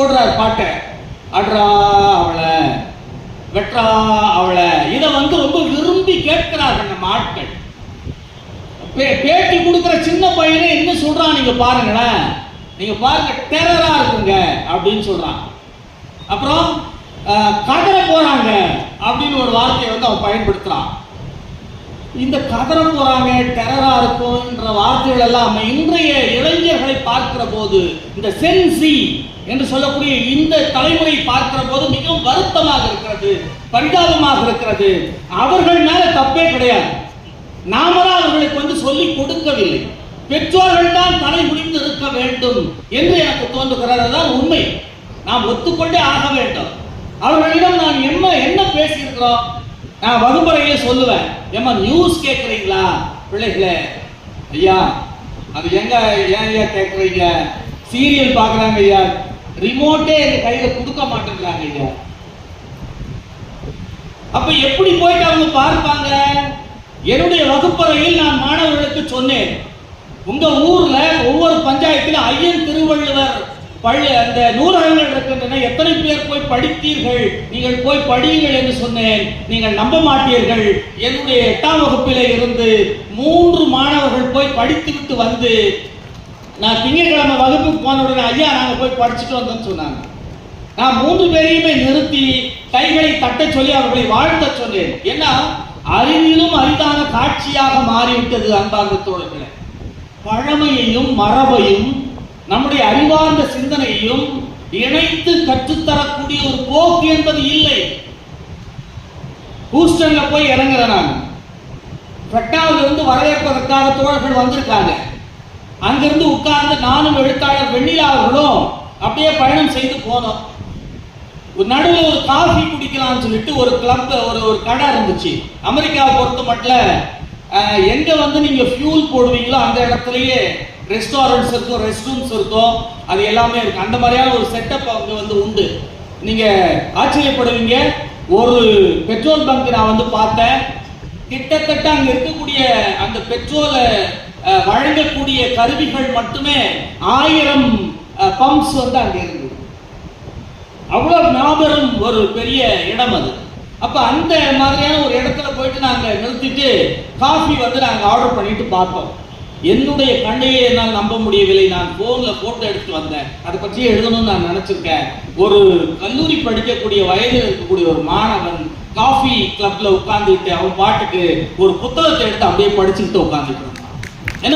போடுறார் பாட்டை. அட்ரா அவளை வெட்ரா அவளை. இதை வந்து ரொம்ப விரும்பி கேட்கிறார்கள் நம்ம ஆட்கள் பே- பேட்டி கொடுக்குற சின்ன பையனே என்ன சொல்றான்? நீங்க பாருங்களேன். நீங்க பாருங்க டெரரா இருக்குங்க அப்படின்னு சொல்றான். அப்புறம் கதரை கதற போறாங்க அப்படின்னு ஒரு வார்த்தையை வந்து அவன் பயன்படுத்துறான். இந்த கதற போறாங்க டெரரா இருக்கும்ன்ற வார்த்தைகள் எல்லாம் இன்றைய இளைஞர்களை பார்க்கிற போது இந்த சென்சி என்று சொல்லக்கூடிய இந்த தலைமுறை பார்க்கிற போது மிகவும் வருத்தமாக இருக்கிறது பரிதாபமாக இருக்கிறது. அவர்கள் மேல தப்பே கிடையாது. நாம தான் அவர்களுக்கு வந்து சொல்லி கொடுக்கவில்லை. பெற்றோர்கள் தான் தலை முடிந்து இருக்க வேண்டும் என்று எனக்கு தோன்றுகிறது தான் உண்மை. நாம் ஒத்துக்கொண்டே ஆக வேண்டும். அவர்களிடம் நான் என்ன என்ன பேசியிருக்கிறோம்? நான் வகுப்பறையிலே சொல்லுவேன். ஏம்மா நியூஸ் கேட்குறீங்களா பிள்ளைகளே? ஐயா அது எங்க ஏன் ஐயா கேட்குறீங்க? சீரியல் பார்க்குறாங்க ஐயா. ரிமோட்டே எங்க கையில கொடுக்க மாட்டேங்கிறாங்க ஐயா. அப்ப எப்படி போயிட்டு அவங்க பார்ப்பாங்க? என்னுடைய வகுப்பறையில் நான் மாணவர்களுக்கு சொன்னேன். உங்க ஊர்ல ஒவ்வொரு பஞ்சாயத்திலும் ஐயன் திருவள்ளுவர் பள்ளி அந்த நூலகங்கள் இருக்கின்றன. எத்தனை பேர் போய் படித்தீர்கள்? நீங்கள் போய் படியுங்கள் என்று சொன்னேன். நீங்கள் நம்ப மாட்டீர்கள். என்னுடைய எட்டாம் வகுப்பிலே இருந்து மூன்று மாணவர்கள் போய் படித்துவிட்டு வந்து நான் திங்கட்கிழமை வகுப்புக்கு போன உடனே ஐயா நாங்கள் போய் படிச்சுட்டு வந்தோம்னு சொன்னாங்க. நான் மூன்று பேரையுமே நிறுத்தி கைகளை தட்டச் சொல்லி அவர்களை வாழ்த்த சொன்னேன். ஏன்னா அறிவிலும் அரிதான காட்சியாக மாறிவிட்டது அன்பார்ந்த தோழர்களே. பழமையையும் மரபையும் நம்முடைய அறிவார்ந்த சிந்தனையையும் இணைத்து கற்றுத்தரக்கூடிய ஒரு போக்கு என்பது இல்லை. ஹூஸ்டன்ல போய் இறங்குறேன் நான். பெட்டாவில் வந்து வரவேற்பதற்காக தோழர்கள் வந்திருக்காங்க. அங்கிருந்து உட்கார்ந்து நானும் எழுத்தாளர் வெண்ணிலா அவர்களும் அப்படியே பயணம் செய்து போனோம். ஒரு நடுவில் ஒரு காஃபி குடிக்கலாம்னு சொல்லிட்டு ஒரு கிளப் ஒரு ஒரு கடை இருந்துச்சு. அமெரிக்காவை பொறுத்த மட்டும் எங்கே எங்க வந்து நீங்க ஃபியூல் போடுவீங்களோ அந்த இடத்துலயே ரெஸ்டாரண்ட்ஸ் இருக்கும் ரெஸ்ட் ரூம்ஸ் இருக்கும். அது எல்லாமே இருக்கு. அந்த மாதிரியான ஒரு செட்டப் அங்கே வந்து உண்டு. நீங்க ஆச்சரியப்படுவீங்க. ஒரு பெட்ரோல் பங்க் நான் வந்து பார்த்தேன். கிட்டத்தட்ட அங்க இருக்கக்கூடிய அந்த பெட்ரோலை வழங்கக்கூடிய கருவிகள் மட்டுமே ஆயிரம் பம்ப்ஸ் வந்து அங்கே இருந்தது அவ்வளவு மாபெரும் ஒரு பெரிய இடம் அது. அப்ப அந்த மாதிரியான ஒரு இடத்துல போயிட்டு நாங்க நிறுத்திட்டு காஃபி வந்து நாங்க ஆர்டர் பண்ணிட்டு பார்த்தோம். என்னுடைய கண்ணையே என்னால் நம்ப முடியவில்லை. நான் போன்ல போட்டோ எடுத்து வந்தேன். அதை பற்றி எழுதணும்னு நான் நினைச்சிருக்கேன். ஒரு கல்லூரி படிக்கக்கூடிய வயதில் இருக்கக்கூடிய ஒரு மாணவன் காஃபி கிளப்ல உட்காந்துக்கிட்டு அவன் பாட்டுக்கு ஒரு புத்தகத்தை எடுத்து அப்படியே படிச்சுக்கிட்டு உட்கார்ந்துட்டு